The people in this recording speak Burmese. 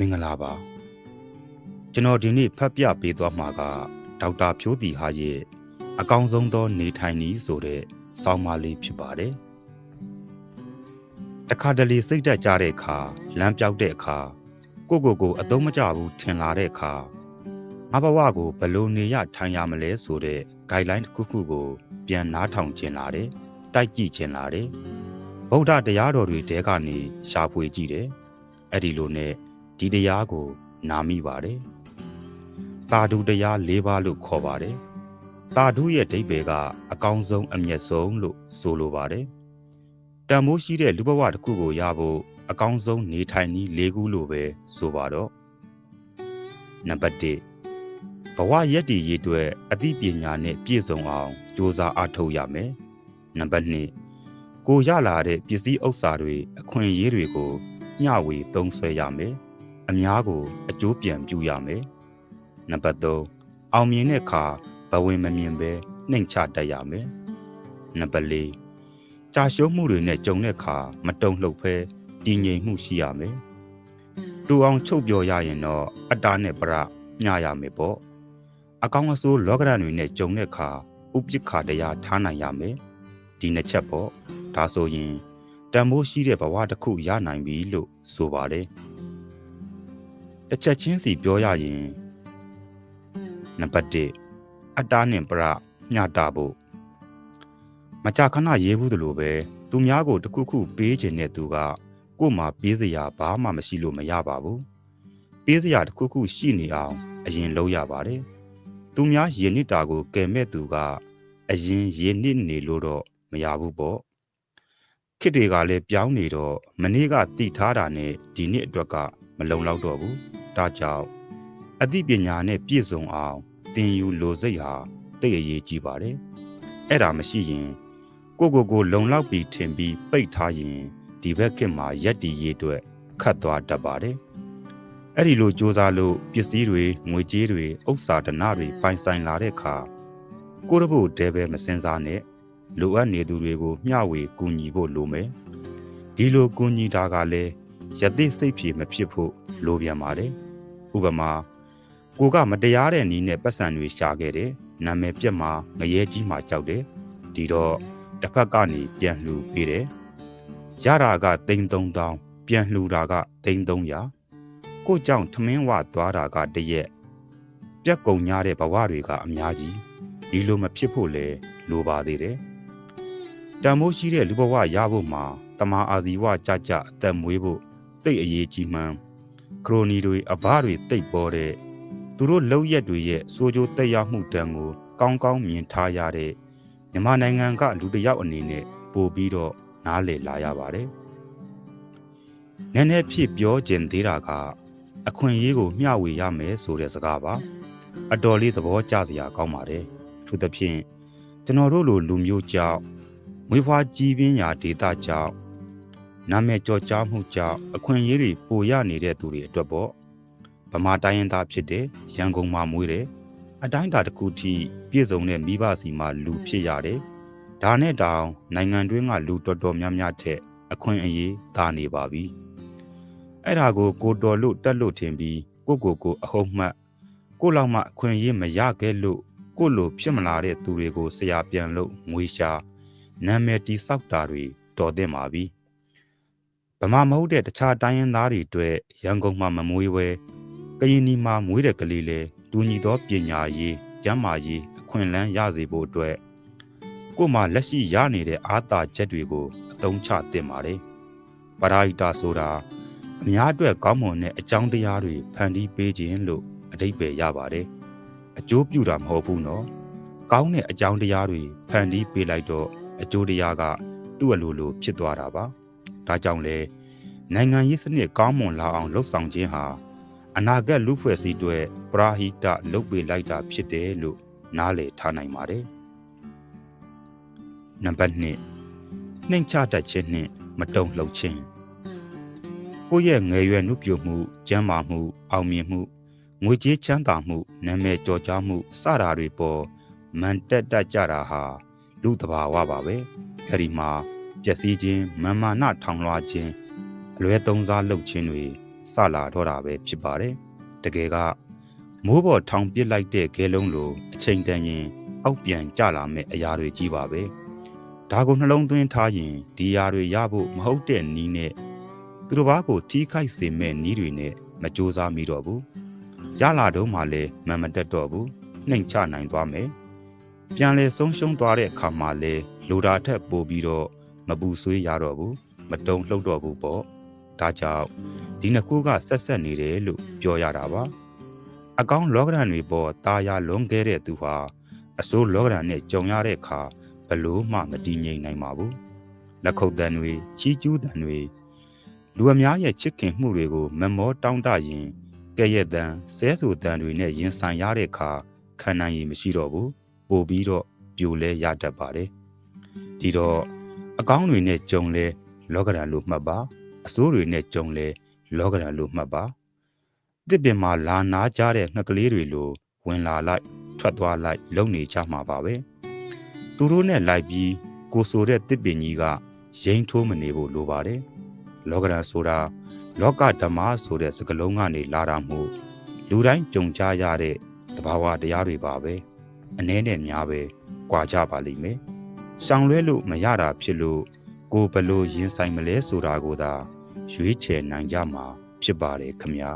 မင်္ဂလာပါကျွန်တော်ဒီနေ့ဖတ်ပြပေးသွားမှာကဒေါက်တာဖြိုးတီဟာရဲ့အကောင်းဆုံးသောနေထိုင်နည်းဆိုတဲ့ဆောင်းပါးလေးဖြစ်ပါတယ်တခါတလေစိတ်တက်ကြတဲ့အခါလမ်းပြောက်တဲ့အခါကိုကိုကိုအသုံးမကျဘူးထင်လာတဲ့အခါငါဘဝကိုဘယ်လိုနေရထိုင်ရမလဲဆိုတဲ့ guideline တစ်ခုခုကို ပြန်နားထောင်ခြင်းလာတယ်တိုက်ကြည့်ခြင်းလာတယ်ဗုဒ္ဓတရားတော်တွေတဲကနေရှာဖွေကြည့်တယ်အဲ့ဒီလိုနဲ့ ဒီတရားကို နာမိပါတယ်တာဓုတရား၄ပါးလို့ခေါ်ပါတယ်တာဓုရဲ့အဓိပ္ပာယ်ကအကောင်းဆုံးအမျက်ဆုံးလို့ဆိုလိုပါတယ်တန်မိုးရှိတဲ့လူဘဝတစ်ခုကိုရဖို့အကောင်းဆုံးနေထိုင်နည်း၄ခုလို့ပဲဆိုပါတော့နံပါတ်1ဘဝရက်တည်ရေးအတွက်အသိပညာနဲ့ပြည့်စုံအောင်ကြိုးစားအားထုတ်ရမယ်နံပါတ်2ကိုရလာတဲ့ပစ္စည်းဥစ္စာတွေအခွင့်အရေးတွေကိုမျှဝေသုံးစွဲရမယ် အများကို အကျိုးပြန်ပြုရမယ်နံပါတ်3အောင်မြင်တဲ့အခါဘဝင်မမြင်ပဲနှိမ်ချတတ်ရမယ်နံပါတ်4ကြာရှုံးမှုတွေနဲ့ကြုံတဲ့အခါမတုံ့လှုပ်ဖဲတည်ငြိမ်မှုရှိရမယ်တူအောင်ချုပ်ပြောရရင်တော့အတ္တနဲ့ပရမျှရမယ်ပေါ့အကောင်းအဆိုးလောကရန်တွေနဲ့ကြုံတဲ့အခါဥပိ္ပခာတရားထားနိုင်ရမယ်ဒီနှစ်ချက်ပေါ့ဒါဆိုရင်တန်ဖိုးရှိတဲ့ဘဝတစ်ခုရနိုင်ပြီလို့ဆိုပါတယ် တစ်ချက်ချင်းစီပြောရရင်နံပါတ်1အတ္တနဲ့ပရမျှတာဖို့မကြခဏရေးဘူးသလိုပဲသူများကိုတခုခုပေးခြင်းတဲ့သူကကို့မှာပေးစရာဘာမှမရှိလို့မရပါဘူးပေးစရာတခုခုရှိနေအောင် အရင်လုပ်ရပါတယ်သူများယဉ်နစ်တာကိုကယ်မဲ့သူကအရင်ယဉ်နစ်နေလို့တော့မရဘူးပေါ့ခေတ်တွေကလည်းပြောင်းနေတော့မနေ့ကတိထားတာနဲ့ဒီနှစ်အတွက်ကမလုံလောက်တော့ဘူး ဒါကြောင့်အသိပညာနဲ့ပြည့်စုံအောင်သင်ယူလိုစိတ်ဟာသိအရေးကြီးပါတယ်အဲ့ဒါမရှိရင် ကိုကိုကိုလုံလောက်ပြီးထင်ပြီးပိတ်ထားရင်ဒီဘက်ခေတ်မှာရက်တီရေးအတွက်ခတ်သွားတတ်ပါတယ်အဲ့ဒီလိုစ조사လို့ပစ္စည်းတွေငွေကြေးတွေဥစ္စာဒနာတွေပိုင်ဆိုင်လာတဲ့အခါကိုရဖို့တဲပဲမစင်စားနဲ့လိုအပ်နေသူတွေကိုမျှဝေကူညီဖို့လိုမယ်ဒီလိုကူညီတာကလည်းယသိစိတ်ဖြေမဖြစ်ဖို့လိုပြန်ပါတယ် ဥပမာကိုကမတရားတဲ့နီးနဲ့ပတ်စံတွေရှာခဲ့တယ်နာမည်ပြက်မှာငရဲကြီးမှာကြောက်တယ်ဒီတော့တစ်ဖက်ကနေပြန်လှူပေးတယ်ရတာကသိန်း3000ပြန်လှူတာကသိန်း300ကိုကြောင့်ထမင်းဝသွားတာကတရက်ပြက်ကုံညားတဲ့ဘဝတွေကအများကြီးဒီလိုမဖြစ်ဖို့လေလိုပါသေးတယ်တန်မိုးရှိတဲ့လူဘဝရဖို့မှာတမာအာဇီဝကြကြအသက်မွေးဖို့တိတ်အရေးကြီးမှန်း ခရိုနီတွေအဘတွေတိတ်ပေါ်တဲ့သူတို့လောက်ရက်တွေရဲ့စိုးကြိုးတက်ရောက်မှုတန်ကိုကောင်းကောင်းမြင်ထားရတဲ့မြန်မာနိုင်ငံကလူတစ်ယောက်အနေနဲ့ပို့ပြီးတော့နားလည်လာရပါတယ်။နည်းနည်းဖြစ်ပြောခြင်းသေးတာကအခွင့်အရေးကိုမျှဝေရမယ်ဆိုတဲ့စကားပါ။အတော်လေးသဘောကျစရာကောင်းပါတယ်။သူသဖြင့်ကျွန်တော်တို့လိုလူမျိုးကြောင့်မွေးဖွားကြီးပြင်းရာဒေသကြောင့် နာမည်ကျော်ကြားမှုကြောင့်အခွင့်အရေးတွေပိုရနေတဲ့သူတွေအတွက်ပေါ့ဗမာတိုင်းရင်းသားဖြစ်တဲ့ရန်ကုန်မှာမွေးတယ်အတိုင်းတာတစ်ခုထိပြည့်စုံတဲ့မိဘစီမှာလူဖြစ်ရတယ်ဒါနဲ့တောင်နိုင်ငံတွင်းကလူတော်တော်များများထက်အခွင့်အရေးသာနေပါပြီအဲ့ဒါကိုကိုတော်လို့တက်လို့ထင်ပြီးကိုကိုကိုအဟုတ်မှတ်ကိုလောက်မှအခွင့်အရေးမရခဲ့လို့ကိုလိုဖြစ်မလာတဲ့သူတွေကိုဆရာပြန်လို့ငွေရှာနာမည်တိဆောက်တာတွေတော်တဲ့ပါပြီ ဗမာမဟုတ်တဲ့တခြားတိုင်းရင်းသားတွေအတွက်ရန်ကုန်မှာမမွေးဝဲကရင်နီမှာမွေးတဲ့ကလေးလေတူညီသောပညာရေးကျမ်းမာရေးအခွင့်အလမ်းရစေဖို့အတွက်ကို့မှာလက်ရှိရနေတဲ့အာသာချက်တွေကိုအသုံးချသင့်ပါတယ်ပရာဟိတာဆိုတာအများအတွက်ကောင်းမွန်တဲ့အကြောင်းတရားတွေဖန်တီးပေးခြင်းလို့အဓိပ္ပာယ်ရပါတယ်အကျိုးပြုတာမဟုတ်ဘူးနော်ကောင်းတဲ့အကြောင်းတရားတွေဖန်တီးပေးလိုက်တော့အကျိုးတရားကသူ့အလိုလိုဖြစ်သွားတာပါ ဒါကြောင့်လေနိုင်ငံရေးစနစ်ကောင်းမွန်လာအောင်လှုပ်ဆောင်ခြင်းဟာအနာဂတ်လူဖွဲ့စည်းတွေပရာဟိတလုပ်ပေးလိုက်တာဖြစ်တယ်လို့နားလည်ထားနိုင်ပါတယ်နံပါတ်2နှိမ်ချတတ်ခြင်းနှင့်မတုံ့လှုပ်ခြင်းကိုယ့်ရဲ့ငယ်ရွယ်နှုပြမှုကျမ်းမာမှုအောင်မြင်မှုငွေကြေးချမ်းသာမှုနာမည်ကျော်ကြားမှုစတာတွေပေါ်မန်တက်တတ်ကြတာဟာလူတဘာဝပါပဲအဲ့ဒီမှာ ပျက်စီးခြင်းမာမာနထောင်လွှားခြင်းအလွဲသုံးစားလုပ်ခြင်းတွေစစလာတော့တာပဲဖြစ်ပါတယ်တကယ်ကမိုးပေါ်ထောင်ပစ်လိုက်တဲ့ခဲလုံးလိုအချိန်တန်ရင်အောက်ပြန်ကျလာမဲ့အရာတွေကြီးပါပဲဒါကိုနှလုံးသွင်းထားရင်ဒီအရာတွေရဖို့မဟုတ်တဲ့နီးနဲ့သူတစ်ပါးကိုတီးခိုက်စေမဲ့နီးတွေနဲ့မကြိုးစားမိတော့ဘူးရလာတော့မှလည်းမန်မတက်တော့ဘူးနှိမ်ချနိုင်သွားမယ်ပြန်လဲဆုံးရှုံးသွားတဲ့အခါမှာလဲလိုတာထက်ပိုပြီးတော့ မပူဆွေးရတော့ဘူးမတုံလှုပ်တော့ဘူးပေါ့ဒါကြောင့်ဒီနှစ်ခုကဆက်ဆက်နေတယ်လို့ပြောရတာပါအကောင်းလောကရန်တွေပေါ်ตาရလွန်ခဲ့တဲ့သူဟာအစိုးလောကရန်နဲ့ကြုံရတဲ့အခါဘလို့မှမတည်ငြိမ်နိုင်ပါဘူးလက်ခုပ်တန်တွေချီးကျူးတန်တွေလူအများရဲ့ချစ်ခင်မှုတွေကိုမမောတောင်းတရင်ကဲ့ရဲ့တန်ဆဲဆူတန်တွေနဲ့ရင်ဆိုင်ရတဲ့အခါခံနိုင်ရည်မရှိတော့ဘူးပို့ပြီးတော့ပြိုလဲရတတ်ပါတယ်ဒီတော့ အကောင်းတွေနဲ့ကြုံလဲလောကရန်လို့မှတ်ပါအဆိုးတွေနဲ့ကြုံလဲလောကရန်လို့မှတ်ပါတစ်ပင်မှာလာနာကြတဲ့ငှက်ကလေးတွေလိုဝင်လာလိုက်ထွက်သွားလိုက်လုံနေကြမှာပါပဲသူတို့နဲ့လိုက်ပြီးကိုဆိုတဲ့တစ်ပင်ကြီးကရင်ထိုးမနေဖို့လိုပါတယ်လောကရန်ဆိုတာလောကဓမ္မဆိုတဲ့စကားလုံးကနေလာတာမို့လူတိုင်းကြုံကြရတဲ့တဘာဝတရားတွေပါပဲအနည်းနဲ့များပဲကြွာကြပါလိမ့်မယ် ရှောင်လွဲလို့မရတာဖြစ်လို့ကိုယ်ဘလို့ရင်ဆိုင်မလဲဆိုတာကိုသာရွေးချယ်နိုင်ကြမှာဖြစ်ပါတယ်ခမညာ